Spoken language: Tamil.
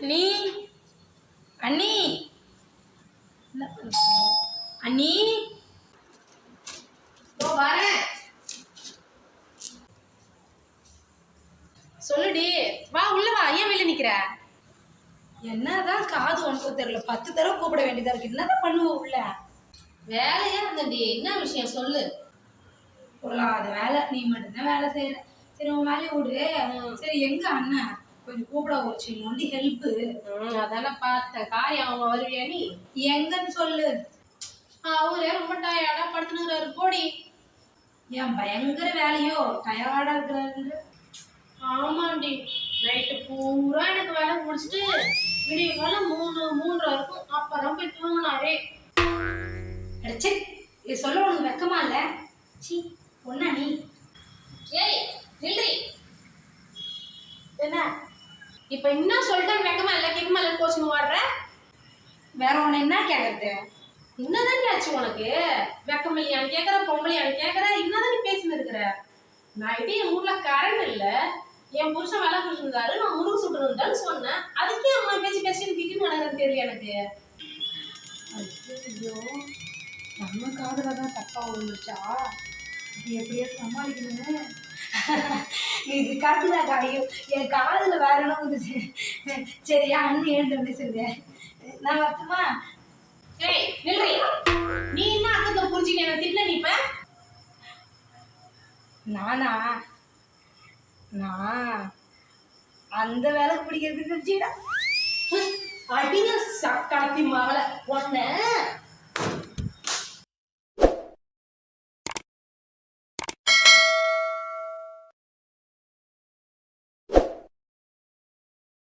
அண்ணி. அண்ணி? அண்ணி. வரேன். சொல்லுடி. வா உள்ள வா. ஏன் வெளில நிக்கிற? என்னதான் காது உனக்கு தெரியல. பத்து தடவை கூப்பிட வேண்டியதா இருக்கு. என்னதான் பண்ணுவ உள்ள? வேலையா இருந்தடி என்ன விஷயம்? சொல்லு. பொல்லாத வேலை. நீ மட்டும்தான் வேலை செய்யற சரி உன் வேலையை விடு. சரி எங்க அண்ணன்? கொஞ்சம் கூப்பிட போச்சு நொண்டி ஹெல்ப்பு ம், அதானே பார்த்தேன். காரியம் அவங்க வருவியா நீ? எங்கன்னு சொல்லு. அவரே ரொம்ப டயர்டா படுத்துனுறாரு போடி. ஏன் பயங்கர வேலையோ? டயர்டா இருக்கிறாரு ஆமாண்டி. நைட்டு பூரா எனக்கு வேலை முடிச்சுட்டு விடிய கால மூணு மூன்றரை இருக்கும். அப்பதான் போய் தூங்கினாரே. அடச்சே இது சொல்ல உனக்கு வெக்கமா இல்ல? சி பொண்ணா நீ? ஏய் நில்றி. என்ன? இப்ப என்ன சொல்லிட்டேன் வெக்கமா இல்ல கேட்கமா இல்லை கோச்சிங் வாடுற வேற உன என்ன கேக்குறது? என்னதான் ஆச்சு உனக்கு. வெக்கம் இல்லையான்னு கேக்குற பொம்பளையான்னு கேக்குற என்னதான் நீ பேசின்னு இருக்கிற. நைட்டு என் ஊர்ல கரண்ட் இல்ல. என் புருஷன் வேலை புரிஞ்சிருந்தாரு நான் முருகு சுட்டு சொன்னேன். அதுக்கே அம்மா பேசி பேசி திட்டின்னு நடக்கிறது தெரியல எனக்கு. ஐயோ நம்ம காதுல தான் தப்பா விழுந்துச்சா இது எப்படியா சமாளிக்கணும்னு இது காட்டுதான் ஐயோ என் காதுல வேற என்ன வந்துச்சு சரியா அண்ணன் எழுந்து அப்படி சொல்லு நான் வரட்டுமா? ஏய் நில்றி. நீ என்ன அக்கத்தை புரிஞ்சுக்க என்ன திட்டின நீ இப்ப? நானா? நான் அந்த வேலை பிடிக்கிறதுக்கு அடிங்க சக்காத்தி மகள உன்ன